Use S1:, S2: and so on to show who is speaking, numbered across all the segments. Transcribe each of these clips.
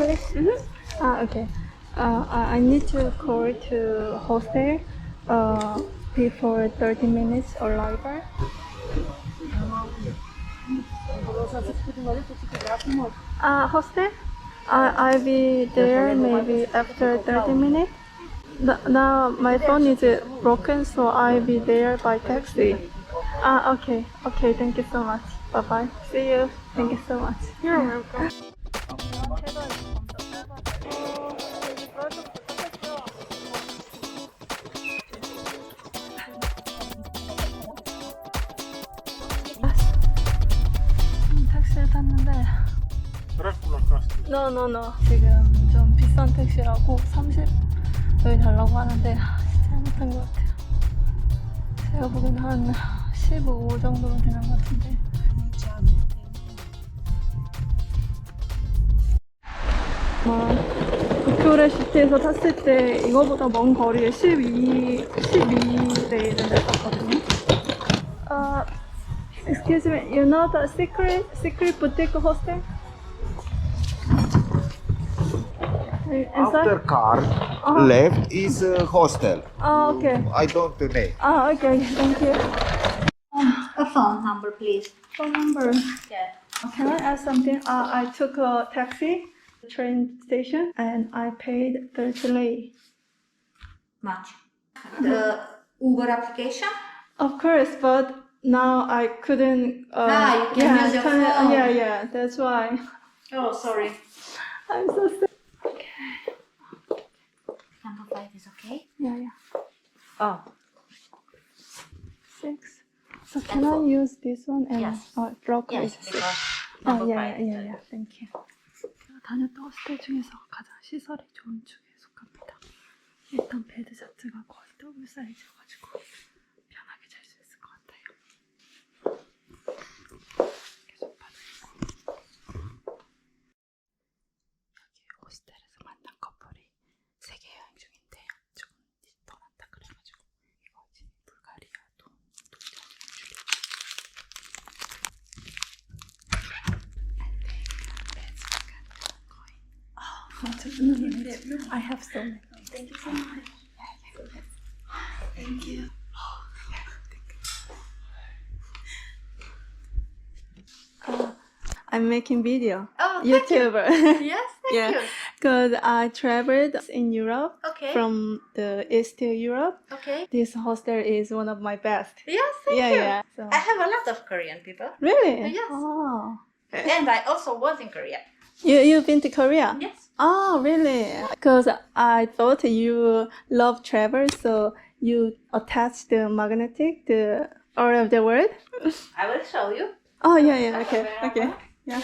S1: English? Ah, okay. Uh, I I need to call to hostel. Uh, before 30 minutes arrival. Uh, hostel? I I'll be there maybe after 30 minutes. N- now my phone is broken, so I'll be there by taxi. Ah, okay, okay. Thank you so much. Bye bye. See you. Thank you so much. You're welcome. No. 지금 좀 비싼 택시라고 30을 달라고 하는데 아, 진짜 잘못한 것 같아요. 제가 보기엔 한 15 정도면 되는 것 같은데. 막 도쿄레 시티에서 탔을 때 이거보다 먼 거리에 12, 12대 이런 데 탔거든요. 아, excuse me, you know the secret, secret boutique hostel?
S2: After
S1: Inside?
S2: car,
S1: Uh-huh.
S2: left is uh, hostel.
S1: Ah, okay.
S2: I don't know.
S1: Ah, okay, thank you.
S3: A phone number, please.
S1: Phone number.
S3: Yeah.
S1: Can I ask something? Uh, I took a taxi, the train station, and I paid 30 lei.
S3: Much. The Uber application?
S1: Of course, but now I couldn't. Uh,
S3: Ah, you can
S1: yeah,
S3: use your
S1: kinda-
S3: phone.
S1: Yeah, yeah, that's why.
S3: Oh, sorry.
S1: I'm so sorry.
S3: Number five is okay?
S1: Yeah, yeah.
S3: Oh.
S1: Six. So can I use this one and
S3: Yes.
S1: uh, block
S3: Yes,
S1: is six?
S3: because
S1: 아,
S3: number
S1: 예,
S3: five.
S1: 예, 예, thank you. 제가 다녔던 호스텔 중에서 가장 시설이 좋은 쪽에 속합니다. 일단 베드 자체가 거의 더블 사이즈여가지고 I have so many. Thank you so much. Thank you. Uh, I'm making video.
S3: Oh, thank you.
S1: YouTuber.
S3: Yes, thank
S1: Yeah.
S3: you.
S1: Because I traveled in Europe
S3: Okay.
S1: from the East to Europe.
S3: okay.
S1: This hostel is one of my best.
S3: Yes, thank
S1: yeah,
S3: you.
S1: yeah. So.
S3: I have a lot of Korean people.
S1: Really?
S3: Yes.
S1: Oh.
S3: And I also was in Korea.
S1: You you've been to Korea?
S3: Yes.
S1: Oh, really? Because I thought you love travel, so you attach the magnetic to all of the world.
S3: I will show you.
S1: Oh, yeah, yeah. Okay, okay. Yeah.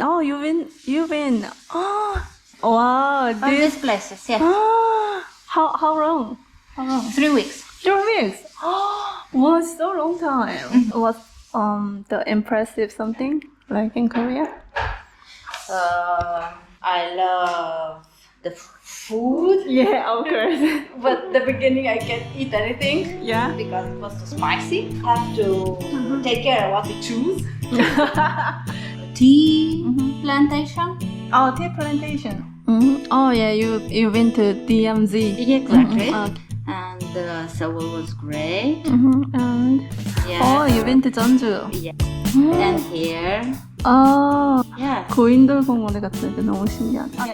S1: Oh, you've been, you've been. Oh, wow.
S3: On
S1: This.
S3: these places, yeah.
S1: Ah, how how long? How long?
S3: Three weeks.
S1: Three weeks. Oh, was so long time. Was um the impressive something like in Korea?
S3: Um, I love the food,
S1: Yeah, of course.
S3: but the beginning I can't eat anything
S1: yeah.
S3: because it was too spicy. Have to take care of what we choose. Tea
S1: Mhm.
S3: plantation.
S1: Oh, tea plantation. hmm Oh yeah, you you've been to DMZ.
S3: Exactly.
S1: Mhm.
S3: And uh, Seoul was great.
S1: Mhm, And
S3: Yeah.
S1: oh, you've been to Jeonju.
S3: Yeah.
S1: 음.
S3: And here.
S1: 아,
S3: Yeah.
S1: 고인돌공원에 갔는데 너무 신기하다.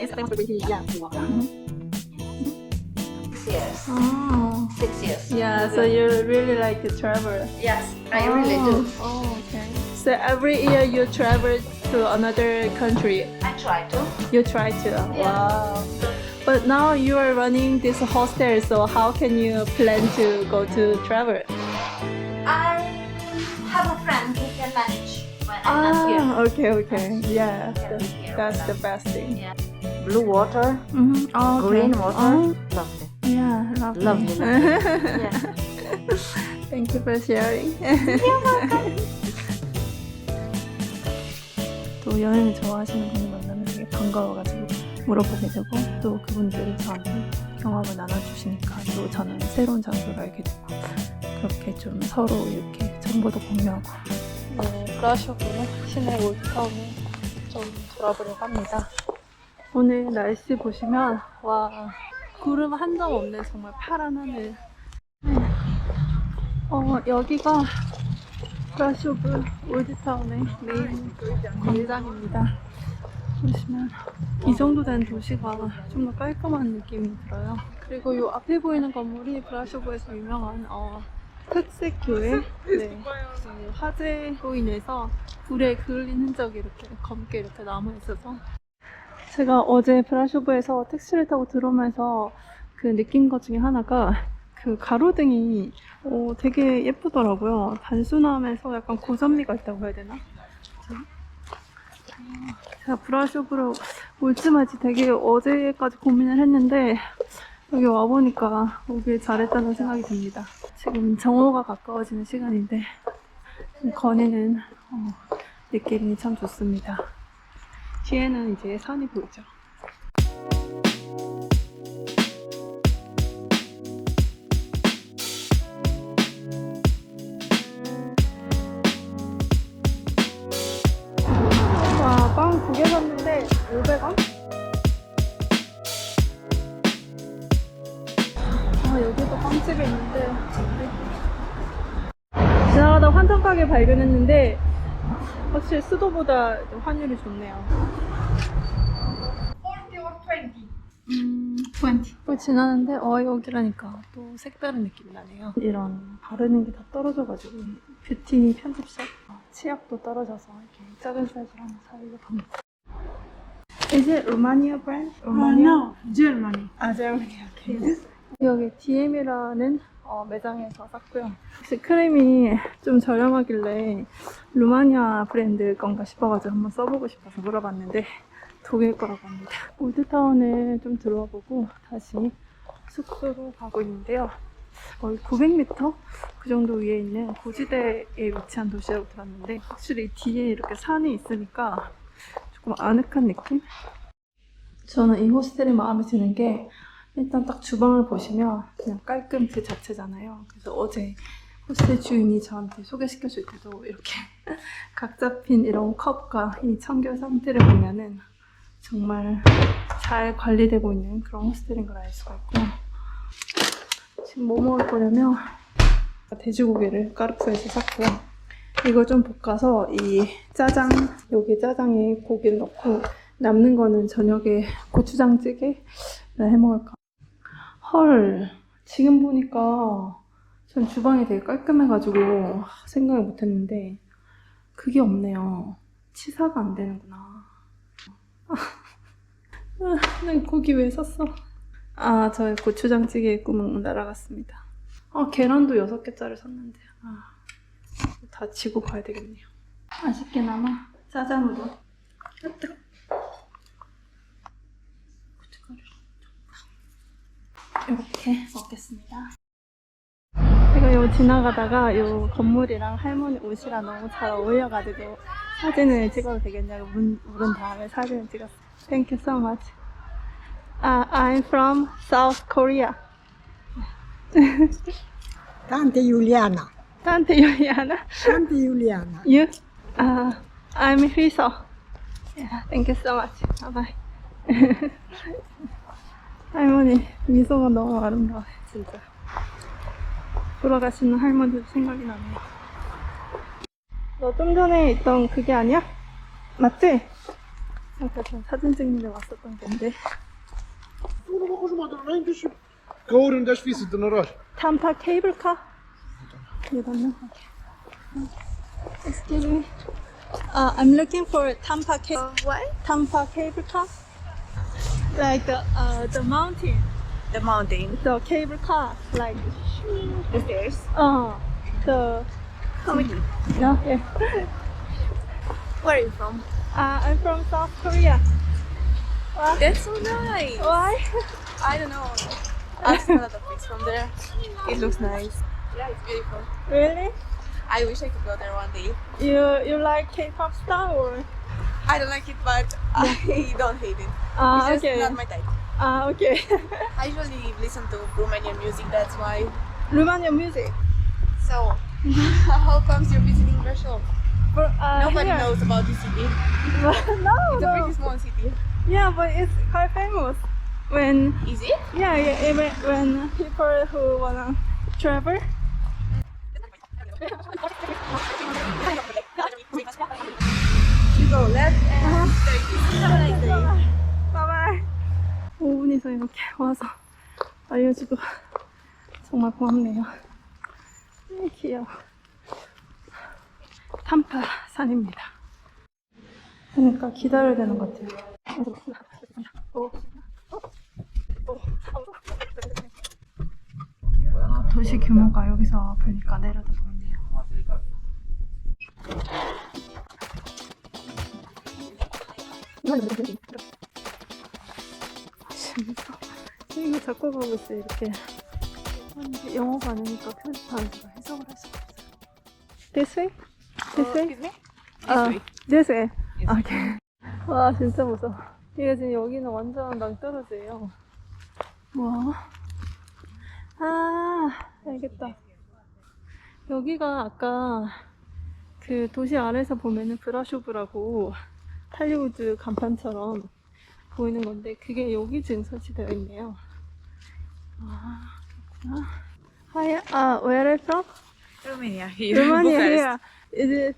S3: Six years.
S1: 아,
S3: Six years.
S1: yeah. So you really like to travel.
S3: Yes, I really do.
S1: Oh, okay. So every year you travel to another country.
S3: I try to.
S1: You try to. Wow. But now you are running this hostel, so how can you plan to go to travel?
S3: I have a friend who can manage when I'm not here.
S1: Ah, okay, okay. Yeah, that's, that's the best thing.
S3: Yeah.
S4: Blue water,
S1: Mm-hmm. Oh, okay.
S4: green water.
S1: Oh,
S4: Lovely.
S1: yeah, lovely.
S4: Lovely,
S3: Yeah.
S1: Thank you for sharing. 또 여행을 좋아하시는 분을 만나면 되게 반가워가지고 물어보게 되고 또 그분들이 저한테 경험을 나눠주시니까 또 저는 새로운 장소를 알게 되고 그렇게 좀 서로 이렇게 정보도 공유하고 어, 브라쇼프로 시내 올타운에 좀 돌아보려고 합니다. 오늘 날씨 보시면 와 구름 한 점 없는 정말 파란 하늘. 어 여기가 브라쇼브 올드타운의 메인 광장입니다. 보시면 이 정도 된 도시가 좀 더 깔끔한 느낌이 들어요. 그리고 이 앞에 보이는 건물이 브라쇼브에서 유명한 어, 특색 교회. 네. 그 화재로 인해서 불에 그을린 흔적이 이렇게 검게 이렇게 남아 있어서 제가 어제 브라쇼브에서 택시를 타고 들어오면서 그 느낀 것 중에 하나가 그 가로등이 어, 되게 예쁘더라고요. 단순하면서 약간 고전미가 있다고 해야 되나? 제가 브라쇼브로 올지 말지 되게 어제까지 고민을 했는데 여기 와보니까 오길 잘했다는 생각이 듭니다. 지금 정오가 가까워지는 시간인데 거니는 어, 느낌이 참 좋습니다. 뒤에는 이제 산이 보이죠. 가게 발견했는데, 확실히 수도보다 좀 환율이 좋네요.
S3: 40 or 20?
S1: 음, 20. 또 지나는데, 어, 여기라니까 또 색다른 느낌이 나네요. 이런 바르는 게 다 떨어져가지고, 뷰티 편집샵, 어, 치약도 떨어져서 이렇게 작은 사이즈로 하나 사려고 합니다. Is it Romania brand?
S4: Uh, no, Germany.
S1: 아, 제르머니, 오케이. 여기 DM이라는 어, 매장에서 샀고요. 혹시 크림이 좀 저렴하길래 루마니아 브랜드 건가 싶어가지고 한번 써보고 싶어서 물어봤는데 독일 거라고 합니다. 올드타운을 좀 들어와 보고 다시 숙소로 가고 있는데요. 거의 900m? 그 정도 위에 있는 고지대에 위치한 도시라고 들었는데 확실히 뒤에 이렇게 산이 있으니까 조금 아늑한 느낌? 저는 이 호스텔이 마음에 드는 게 일단 딱 주방을 보시면 그냥 깔끔 그 자체잖아요. 그래서 어제 호스텔 주인이 저한테 소개시켜 줄 때도 이렇게 각 잡힌 이런 컵과 이 청결 상태를 보면은 정말 잘 관리되고 있는 그런 호스텔인 걸 알 수가 있고 지금 뭐 먹을 거냐면 돼지고기를 까르푸에서 샀고요. 이걸 좀 볶아서 이 짜장 여기 짜장에 고기를 넣고 남는 거는 저녁에 고추장찌개를 해 먹을까. 헐, 지금 보니까 전 주방이 되게 깔끔해가지고 생각을 못했는데 그게 없네요. 치사가 안 되는구나. 아, 난 고기 왜 샀어? 아, 저의 고추장찌개의 꿈은 날아갔습니다. 아, 계란도 6개짜리 샀는데. 아, 다 지고 가야 되겠네요. 아쉽게나마 짜장으로. 으뜩. 고춧가루. 이렇게 먹겠습니다. 제가 요 지나가다가 요 건물이랑 할머니 옷이랑 너무 잘 어울려가지고 사진을 찍어도 되겠냐고 문, 물은 다음에 사진을 찍었어요. Thank you so much. Uh, I'm from South Korea.
S4: Tante Juliana.
S1: Tante Juliana.
S4: Tante Juliana.
S1: You? Uh, I'm Hiso. Yeah, thank you so much. Bye bye. 할머니 미소가 너무 아름다워요, 진짜. 돌아가시는 할머니도 생각이 나네요. 너 좀 전에 있던 그게 아니야? 맞지? 아까 저 사진 찍는데 왔었던 건데.
S5: Is vies, dan ras.
S1: 탐파 케이블카? 이거는 Excuse me. Uh, I'm looking for Tampa cable. what? Tampa cable car. Like the uh, the mountain,
S6: The mountain.
S1: the cable car, like
S6: The stairs.
S1: uh the
S6: Come here.
S1: no yeah.
S6: Where are you from?
S1: Uh, I'm from South Korea. What?
S6: That's so nice.
S1: Why?
S6: I don't know. I've seen a lot of pics from there. It looks nice. Yeah, it's beautiful.
S1: Really?
S6: I wish I could go there one day.
S1: You you like K-pop star or?
S6: I don't like it, but I don't hate it.
S1: Ah,
S6: it's just
S1: okay.
S6: not my type.
S1: Ah, okay.
S6: I usually listen to Romanian music, that's why.
S1: Romanian music.
S6: So, how comes you're visiting Brasov?
S1: But, uh,
S6: Nobody
S1: here-
S6: knows about this city.
S1: no,
S6: It's a
S1: no.
S6: pretty small city.
S1: Yeah, but it's quite famous. When
S6: Is it?
S1: yeah, yeah when, when people who wanna travel.
S6: You go left and take Have a nice day.
S1: 바이바이. 5분이서 이렇게 와서 알려주고 정말 고맙네요. 음, 귀여워. 탐파 산입니다. 그러니까 기다려야 되는 것 같아요. 도시 규모가 여기서 보니까 내려다 이네요. 재밌어. 이거 자꾸 보고 있어 이렇게. 영어가 아니니까 표지판에서 해석을 할 수가 없어요. This way? This way?
S6: Excuse me?
S1: 아, this way. 아, 오케이. 와, 진짜 무서워. 이게 지금 여기는 완전 낭떠러지예요. 뭐? 아, 알겠다. 여기가 아까 그 도시 아래에서 보면은 브라쇼브라고 할리우드 간판처럼 보이는 건데 그게 여기 지금 설치되어 있네요. 아, 그렇구나. Hi, uh, where are you from?
S7: Romania here.
S1: Romania here. Is it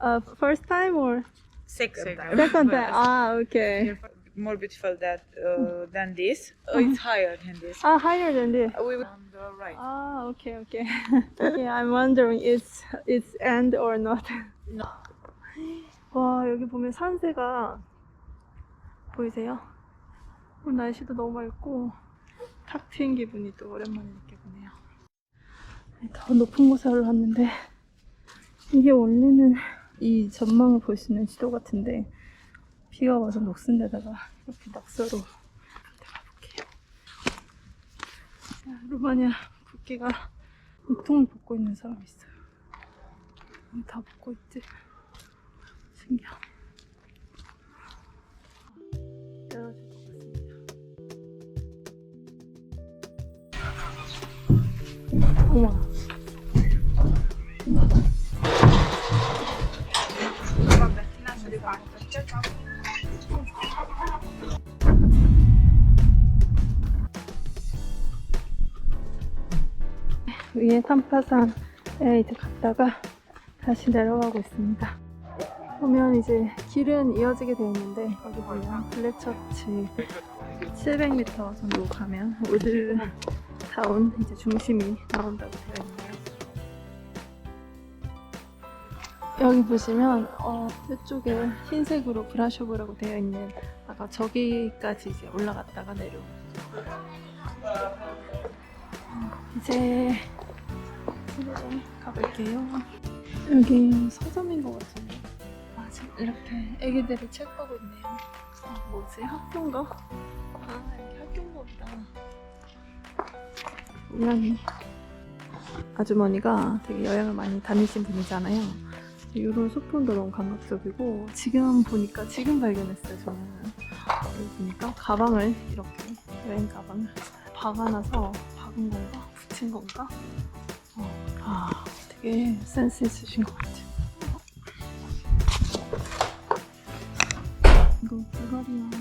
S1: uh, first time or
S7: Second time.
S1: second time? Ah, okay.
S7: More beautiful that uh, than this. Uh, it's higher than this.
S1: Ah, higher than this.
S7: Uh, we will on the right.
S1: Ah, okay, okay. yeah, I'm wondering it's it's end or not.
S7: No.
S1: 와 여기 보면 산세가 보이세요? 오늘 날씨도 너무 맑고 탁 트인 기분이 또 오랜만에 느껴보네요. 더 높은 곳에 올랐는데 이게 원래는 이 전망을 볼 수 있는 지도 같은데 비가 와서 녹슨 데다가 이렇게 낙서로 가볼게요. 자, 루마니아 국기가 우통을 벗고 있는 사람이 있어요. 다 벗고 있지? 같습니다. 어머. 위에 탐파산에 이제 갔다가 다시 내려가고 있습니다. 보면 이제 길은 이어지게 되어 있는데 여기 보면 블랙처치 700m 정도 가면 우드 타운 이제 중심이 나온다고 되어 있네요. 여기 보시면 어, 이쪽에 흰색으로 브라쇼브라고 되어 있는 아까 저기까지 이제 올라갔다가 내려오는 이제 집에 가볼게요. 여기 서점인 것 같은데. 이렇게 애기들이 책 보고 있네요. 아, 뭐지? 학교인가? 아, 여기 학교인가 보다. 고양이. 아주머니가 되게 여행을 많이 다니신 분이잖아요. 이런 소품도 너무 감각적이고, 지금 보니까, 지금 발견했어요, 저는. 여기 보니까 가방을 이렇게, 여행 가방을 박아놔서 박은 건가? 붙인 건가? 어, 아, 되게 센스 있으신 것 같아요. 한